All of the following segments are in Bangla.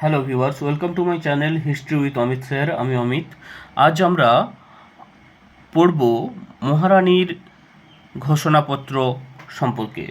Hello viewers welcome to my channel history with Amit sir আমি অমিত। আজ আমরা পড়ব মহারানীর ঘোষণাপত্র সম্পর্কে।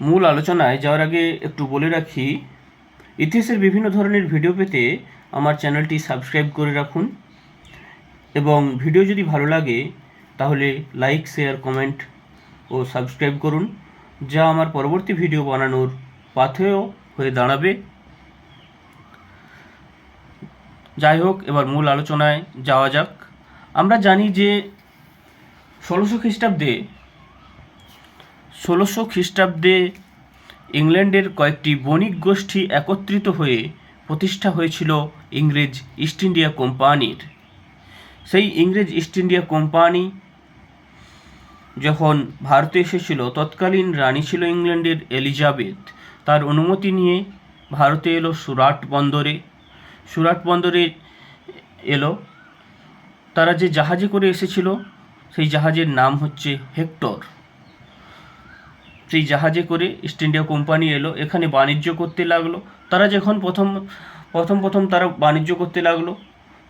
মূল আলোচনায় যাওয়ার আগে একটু বলে রাখি, ইতিহাসের বিভিন্ন ধরনের ভিডিও পেতে আমার চ্যানেলটি সাবস্ক্রাইব করে রাখুন। এবং ভিডিও যদি ভালো লাগে, তাহলে লাইক শেয়ার কমেন্ট ও সাবস্ক্রাইব করুন, যা আমার পরবর্তী ভিডিও বানানোর পাথেয় হয়ে দাঁড়াবে। যাই হোক, এবার মূল আলোচনায় যাওয়া যাক। আমরা জানি যে ষোলোশো খ্রিস্টাব্দে ষোলোশো খ্রিস্টাব্দে ইংল্যান্ডের কয়েকটি বণিক গোষ্ঠী একত্রিত হয়ে প্রতিষ্ঠা হয়েছিল ইংরেজ ইস্ট ইন্ডিয়া কোম্পানির। সেই ইংরেজ ইস্ট ইন্ডিয়া কোম্পানি যখন ভারতে এসেছিল, তৎকালীন রানী ছিল ইংল্যান্ডের এলিজাবেথ। তার অনুমতি নিয়ে ভারতে এলো সুরাট বন্দরে। সুরাট বন্দরে এলো। তারা যে জাহাজে করে এসেছিল, সেই জাহাজের নাম হচ্ছে হেক্টর। সেই জাহাজে করে ইস্ট ইন্ডিয়া কোম্পানি এলো। এখানে বাণিজ্য করতে লাগল। তারা যখন প্রথম প্রথম প্রথম তারা বাণিজ্য করতে লাগল।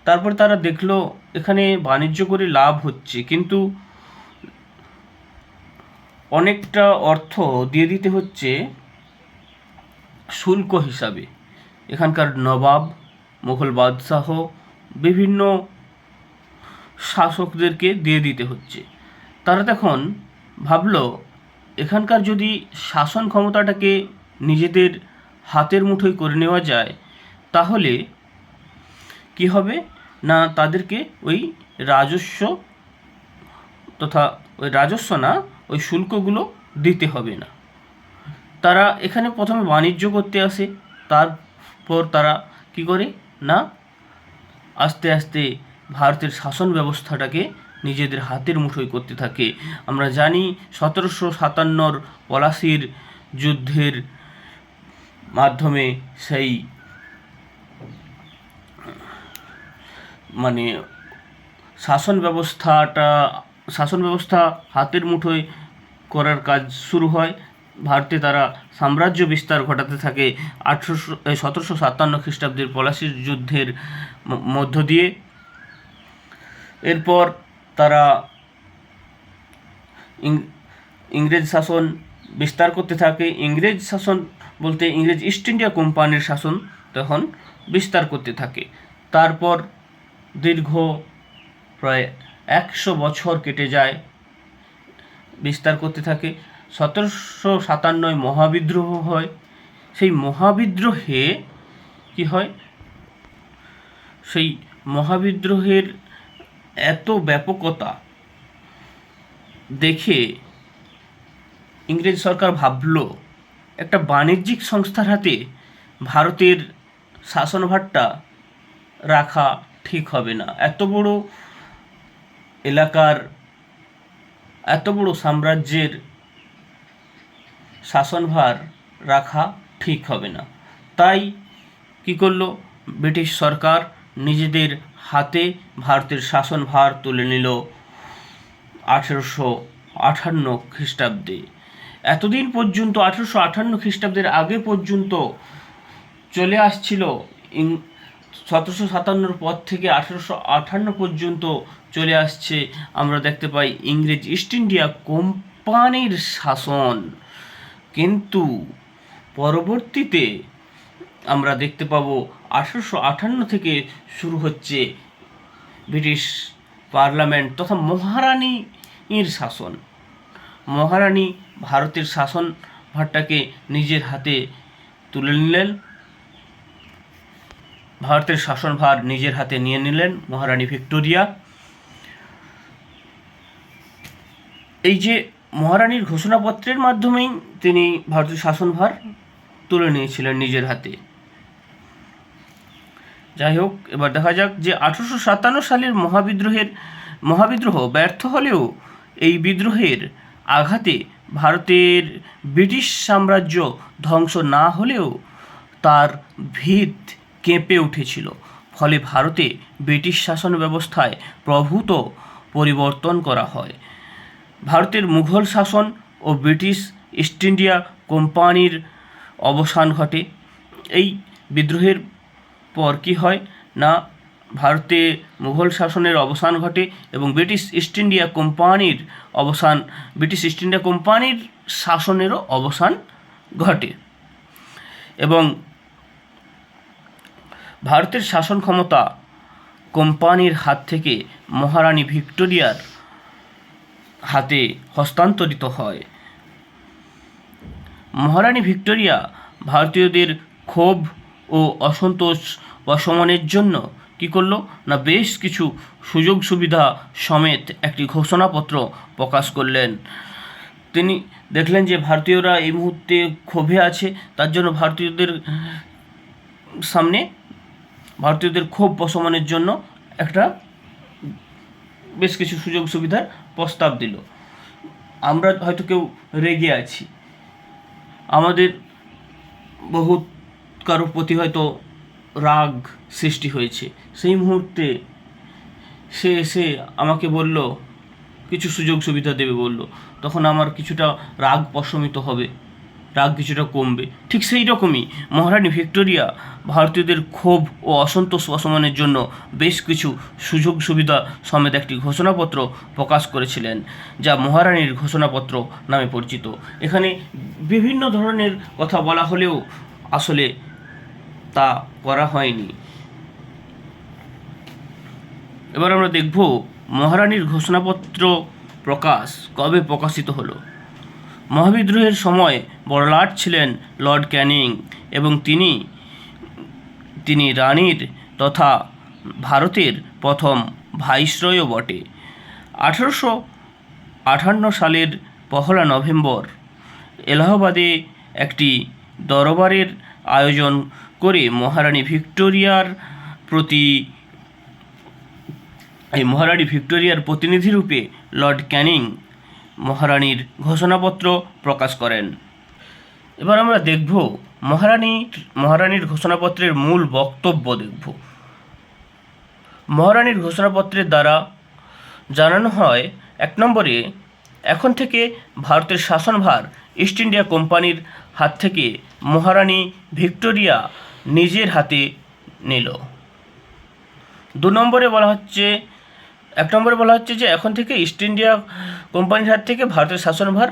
তারপর তারা দেখল, এখানে বাণিজ্য করে লাভ হচ্ছে। কিন্তু অনেকটা অর্থ দিয়ে দিতে হচ্ছে শুল্ক হিসাবে। এখানকার নবাব, মুঘল বাদশাহ, বিভিন্ন শাসকদেরকে দিয়ে দিতে হচ্ছে। তারা তখন ভাবলো, এখানকার যদি শাসন ক্ষমতাটাকে নিজেদের হাতের মুঠোয় করে নেওয়া যায়, তাহলে কি হবে? না তাদেরকে ওই রাজস্ব তথা ওই রাজস্ব না, ওই শুল্কগুলো দিতে হবে না। তারা এখানে প্রথমে বাণিজ্য করতে আসে, তারপর তারা কি করে? না, আস্তে আস্তে ভারতের শাসন ব্যবস্থাটাকে নিজেদের হাতের মুঠোয় করতে থাকে। আমরা জানি সতেরোশো সাতান্নর পলাশির যুদ্ধের মাধ্যমে সেই মানে শাসন ব্যবস্থাটা, শাসন ব্যবস্থা হাতের মুঠোয় করার কাজ শুরু হয়। ভারতে তারা সাম্রাজ্য বিস্তার ঘটাতে থাকে আঠেরোশো সতেরোশো সাতান্ন খ্রিস্টাব্দের পলাশির যুদ্ধের মধ্য দিয়ে। এরপর তারা ইংরেজ শাসন বিস্তার করতে থাকে। ইংরেজ শাসন বলতে ইংরেজ ইস্ট ইন্ডিয়া কোম্পানির শাসন তখন বিস্তার করতে থাকে। তারপর দীর্ঘ প্রায় একশো বছর কেটে যায় বিস্তার করতে থাকে। সতেরোশো সাতান্নয় মহাবিদ্রোহ হয়। সেই মহাবিদ্রোহে কি হয়? সেই মহাবিদ্রোহের এত ব্যাপকতা দেখে ইংরেজ সরকার ভাবল, একটা বাণিজ্যিক সংস্থার হাতে ভারতের শাসনভারটা রাখা ঠিক হবে না। এত বড় এলাকার, এত বড় সাম্রাজ্যের শাসনভার রাখা ঠিক হবে না। তাই কি করল? ব্রিটিশ সরকার নিজেদের হাতে ভারতের শাসনভার তুলে নিল আঠেরোশো আঠান্ন খ্রিস্টাব্দে। এতদিন পর্যন্ত, আঠেরোশো আঠান্ন খ্রিস্টাব্দের আগে পর্যন্ত চলে আসছিল ইং, সতেরোশো সাতান্নর পর থেকে আঠেরোশো আঠান্ন পর্যন্ত চলে আসছে। আমরা দেখতে পাই ইংরেজ ইস্ট ইন্ডিয়া কোম্পানির শাসন। কিন্তু পরবর্তীতে আমরা দেখতে পাব আঠেরোশো আঠান্ন থেকে শুরু হচ্ছে ব্রিটিশ পার্লামেন্ট তথা মহারানীর শাসন। মহারানী ভারতের শাসন ভারটাকে নিজের হাতে তুলে নিলেন। ভারতের শাসনভার নিজের হাতে নিয়ে নিলেন মহারানী ভিক্টোরিয়া। এই যে মহারানীর ঘোষণাপত্রের মাধ্যমেই তিনি ভারতের শাসনভার তুলে নিয়েছিলেন নিজের হাতে। যাই হোক, এবার দেখা যাক যে আঠারোশো সাতান্ন সালের মহাবিদ্রোহের, মহাবিদ্রোহ ব্যর্থ হলেও এই বিদ্রোহের আঘাতে ভারতের ব্রিটিশ সাম্রাজ্য ধ্বংস না হলেও তার ভিত কেঁপে উঠেছিল। ফলে ভারতে ব্রিটিশ শাসন ব্যবস্থায় প্রভূত পরিবর্তন করা হয়। ভারতের মুঘল শাসন ও ব্রিটিশ ইস্ট ইন্ডিয়া কোম্পানির অবসান ঘটে। এই বিদ্রোহের পর কী হয়? না, ভারতে মুঘল শাসনের অবসান ঘটে এবং ব্রিটিশ ইস্ট ইন্ডিয়া কোম্পানির অবসান, ব্রিটিশ ইস্ট ইন্ডিয়া কোম্পানির শাসনেরও অবসান ঘটে। এবং ভারতের শাসন ক্ষমতা কোম্পানির হাত থেকে মহারানী ভিক্টোরিয়ার হাতে হস্তান্তরিত হয়। মহারানী ভিক্টোরিয়া ভারতীয়দের ক্ষোভ ও অসন্তোষ প্রশমনের জন্য কী করল? না বেশ কিছু সুযোগ সুবিধা সমেত একটি ঘোষণাপত্র প্রকাশ করলেন। তিনি দেখলেন যে ভারতীয়রা এই মুহূর্তে ক্ষোভে আছে, তার জন্য ভারতীয়দের সামনে ভারতীয়দের ক্ষোভ প্রশমনের জন্য একটা বেশ কিছু সুযোগ সুবিধার প্রস্তাব দিল। আমরা হয়তো কেউ রেগে আছি। আমাদের বহুত কারোর প্রতি হয়তো রাগ সৃষ্টি হয়েছে। সেই মুহূর্তে সে এসে আমাকে বলল, কিছু সুযোগ সুবিধা দেবে, বলল। তখন আমার কিছুটা রাগ প্রশমিত হবে। রাগ কিছুটা কমবে। ঠিক সেই রকমই মহারানী ভিক্টোরিয়া ভারতীয়দের ক্ষোভ ও অসন্তোষ প্রশমনের জন্য বেশ কিছু সুযোগ সুবিধা সমেত একটি ঘোষণাপত্র প্রকাশ করেছিলেন, যা মহারানীর ঘোষণাপত্র নামে পরিচিত। এখানে বিভিন্ন ধরনের কথা বলা হলেও আসলে তা করা হয়নি। এবার আমরা দেখব মহারানীর ঘোষণাপত্র প্রকাশ কবে প্রকাশিত হলো। মহাবিদ্রোহের সময় বড়লাট ছিলেন লর্ড ক্যানিং এবং তিনি তিনি রানীর তথা ভারতের প্রথম ভাইসরয়ও বটে। আঠারোশো আটান্ন সালের পহলা নভেম্বর এলাহাবাদে একটি দরবারের আয়োজন করে মহারানী ভিক্টোরিয়ার প্রতি, এই মহারানী ভিক্টোরিয়ার প্রতিনিধিরূপে লর্ড ক্যানিং মহারানীর ঘোষণাপত্র প্রকাশ করেন। এবার আমরা দেখব মহারানী, মহারানীর ঘোষণাপত্রের মূল বক্তব্য দেখব। মহারানীর ঘোষণাপত্রের দ্বারা জানানো হয়, এক নম্বরে, এখন থেকে ভারতের শাসনভার ইস্ট ইন্ডিয়া কোম্পানির হাত থেকে মহারানী ভিক্টোরিয়া নিজের হাতে নিল। দু নম্বরে বলা হচ্ছে এক নম্বরে বলা হচ্ছে যে এখন থেকে ইস্ট ইন্ডিয়া কোম্পানির হাত থেকে ভারতের শাসনভার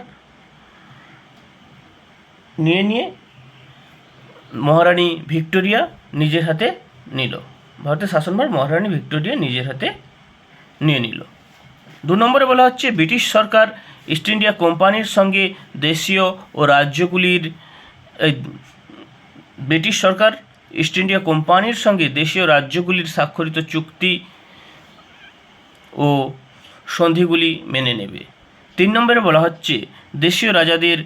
নিয়ে নিয়ে মহারানী ভিক্টোরিয়া নিজের হাতে নিল। ভারতের শাসনভার মহারানী ভিক্টোরিয়া নিজের হাতে নিয়ে নিল। দু নম্বরে বলা হচ্ছে ব্রিটিশ সরকার ইস্ট ইন্ডিয়া কোম্পানির সঙ্গে দেশীয় ও রাজ্যগুলির ব্রিটিশ সরকার ইস্ট ইন্ডিয়া কোম্পানির সঙ্গে দেশীয় রাজ্যগুলির স্বাক্ষরিত চুক্তি ও সন্ধিগুলি মেনে নেবে। তিন নম্বরে বলা হচ্ছে, দেশীয় রাজাদের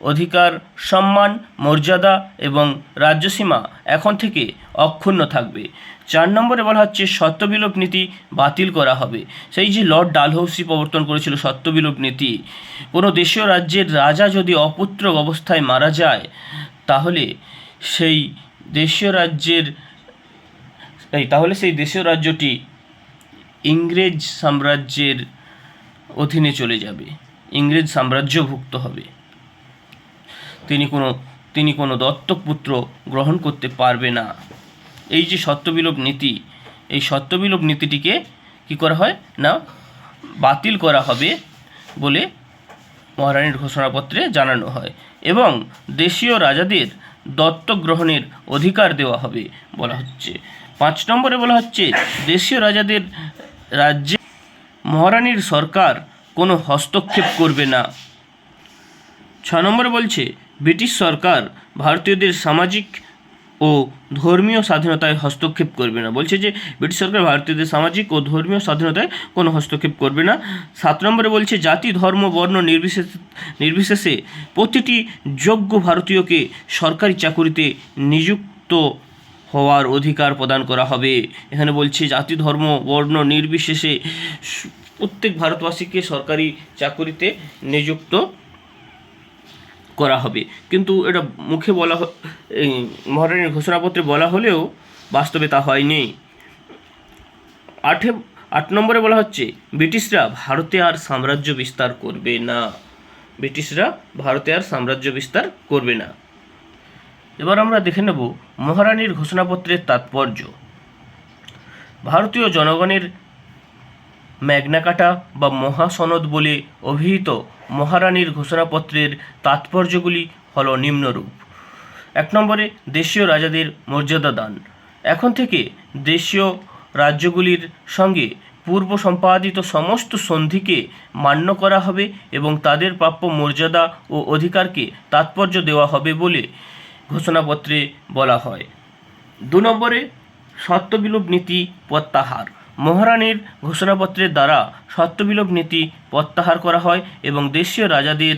অধিকার, সম্মান, মর্যাদা এবং রাজ্যসীমা এখন থেকে অক্ষুণ্ণ থাকবে। চার নম্বরে বলা হচ্ছে, সত্যবিলোপ নীতি বাতিল করা হবে। সেই যে লর্ড ডালহৌসি প্রবর্তন করেছিল সত্যবিলোপ নীতি, কোনো দেশীয় রাজ্যের রাজা যদি অপুত্রক অবস্থায় মারা যায়, তাহলে সেই দেশীয় রাজ্যের তাহলে সেই দেশীয় রাজ্যটি ইংরেজ সাম্রাজ্যের অধীনে চলে যাবে। ইংরেজ সাম্রাজ্যভুক্ত হবে। তিনি কোনো তিনি কোনো দত্তক পুত্র গ্রহণ করতে পারবে না। এই যে সত্যবিলোপ নীতি, এই সত্যবিলোপ নীতিটিকে কি করা হয় না, বাতিল করা হবে বলে মহারানীর ঘোষণাপত্রে জানানো হয় এবং দেশীয় রাজাদের দত্তক গ্রহণের অধিকার দেওয়া হবে বলা হচ্ছে। পাঁচ নম্বরে বলা হচ্ছে, দেশীয় রাজাদের রাজ্যে মহারানীর সরকার কোনো হস্তক্ষেপ করবে না। ছ নম্বরে বলছে, ব্রিটিশ সরকার ভারতীয়দের সামাজিক ও ধর্মীয় স্বাধীনতায় হস্তক্ষেপ করবে না। বলছে যে, ব্রিটিশ সরকার ভারতীয়দের সামাজিক ও ধর্মীয় স্বাধীনতায় কোনো হস্তক্ষেপ করবে না। সাত নম্বরে বলছে, জাতি, ধর্ম, বর্ণ নির্বিশেষে নির্বিশেষে প্রতিটি যোগ্য ভারতীয়কে সরকারি চাকুরিতে নিযুক্ত হওয়ার অধিকার প্রদান করা হবে। এখানে বলছে, জাতি, ধর্ম, বর্ণ নির্বিশেষে প্রত্যেক ভারতবাসীকে সরকারি চাকুরিতে নিযুক্ত করা হবে। কিন্তু এটা মুখে বলা মহারানীর ঘোষণাপত্রে বলা হলেও বাস্তবে তা হয়নি। আটে আট নম্বরে বলা হচ্ছে, ব্রিটিশরা ভারতে আর সাম্রাজ্য বিস্তার করবে না। ব্রিটিশরা ভারতে আর সাম্রাজ্য বিস্তার করবে না। এবার আমরা দেখে নেব মহারানীর ঘোষণাপত্রের তাৎপর্য। ভারতীয় জনগণের ম্যাগনাকাটা বা মহাসনদ বলে অভিহিত মহারানীর ঘোষণাপত্রের তাৎপর্যগুলি হল নিম্নরূপ। এক নম্বরে, দেশীয় রাজাদের মর্যাদা দান। এখন থেকে দেশীয় রাজ্যগুলির সঙ্গে পূর্ব সম্পাদিত সমস্ত সন্ধিকে মান্য করা হবে এবং তাদের প্রাপ্য মর্যাদা ও অধিকারকে তাৎপর্য দেওয়া হবে বলে ঘোষণাপত্রে বলা হয়। দু নম্বরে, সত্যবিলোপ নীতি প্রত্যাহার। মহারানীর ঘোষণাপত্রের দ্বারা সত্যবিলোপ নীতি প্রত্যাহার করা হয় এবং দেশীয় রাজাদের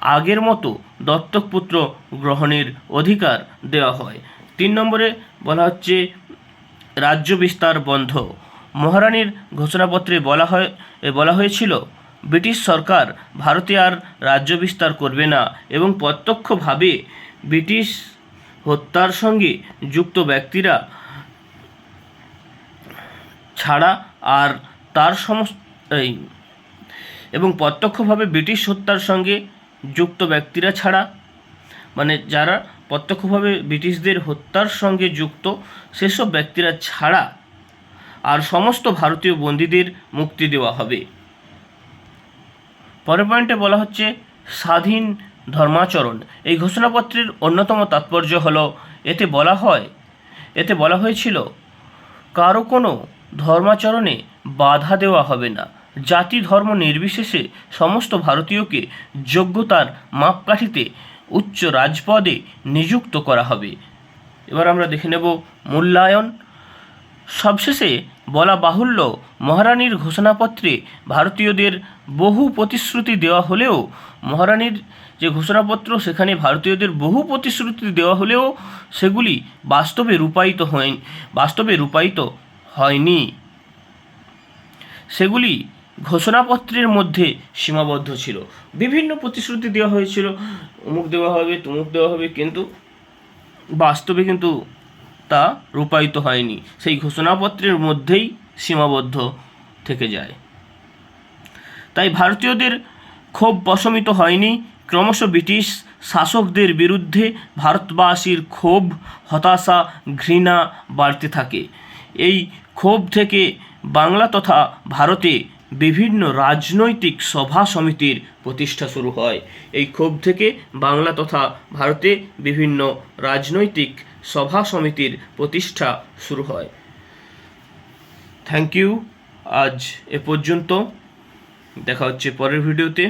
আগের মতো দত্তক পুত্র গ্রহণের অধিকার দেওয়া হয়। তিন নম্বরে বলা হচ্ছে, রাজ্য বিস্তার বন্ধ। মহারানীর ঘোষণাপত্রে বলা হয় বলা হয়েছিল, ব্রিটিশ সরকার ভারতে আর রাজ্য বিস্তার করবে না এবং প্রত্যক্ষভাবে ব্রিটিশ হত্যার সঙ্গে যুক্ত ব্যক্তিরা ছাড়া আর তার সমস্ত এবং প্রত্যক্ষভাবে ব্রিটিশ হত্যার সঙ্গে যুক্ত ব্যক্তিরা ছাড়া মানে যারা প্রত্যক্ষভাবে ব্রিটিশদের হত্যার সঙ্গে যুক্ত, সেসব ব্যক্তিরা ছাড়া আর সমস্ত ভারতীয় বন্দীদের মুক্তি দেওয়া হবে। পরের পয়েন্টে বলা হচ্ছে, স্বাধীন ধর্মাচরণ। এই ঘোষণাপত্রের অন্যতম তাৎপর্য হলো, এতে বলা হয় এতে বলা হয়েছিল, কারও কোনো ধর্মাচরণে বাধা দেওয়া হবে না। জাতি ধর্ম নির্বিশেষে সমস্ত ভারতীয়কে যোগ্যতার মাপকাঠিতে উচ্চ রাজপদে নিযুক্ত করা হবে। এবার আমরা দেখে নেব মূল্যায়ন সবশেষে বলা বাহুল্য মহারানীর ঘোষণাপত্রে ভারতীয়দের বহু প্রতিশ্রুতি দেওয়া হলেও, মহারানীর যে ঘোষণাপত্র, সেখানে ভারতীয়দের বহু প্রতিশ্রুতি দেওয়া হলেও সেগুলি বাস্তবে রূপায়িত হয়, বাস্তবে রূপায়িত হয়নি। সেগুলি ঘোষণাপত্রের মধ্যে সীমাবদ্ধ ছিল। বিভিন্ন প্রতিশ্রুতি দেওয়া হয়েছিল। অমুক দেওয়া হবে, তমুক দেওয়া হবে, কিন্তু বাস্তবে কিন্তু তা রূপায়িত হয়নি। সেই ঘোষণাপত্রের মধ্যেই সীমাবদ্ধ থেকে যায়। তাই ভারতীয়দের ক্ষোভ প্রশমিত হয়নি। ক্রমশ ব্রিটিশ শাসকদের বিরুদ্ধে ভারতবাসীর ক্ষোভ, হতাশা, ঘৃণা বাড়তে থাকে। এই ক্ষোভ থেকে বাংলা তথা ভারতে বিভিন্ন রাজনৈতিক সভা সমিতির প্রতিষ্ঠা শুরু হয়। এই ক্ষোভ থেকে বাংলা তথা ভারতে বিভিন্ন রাজনৈতিক সভা সমিতির প্রতিষ্ঠা শুরু হয়। থ্যাংক ইউ আজ এ পর্যন্ত। দেখা হচ্ছে পরের ভিডিওতে।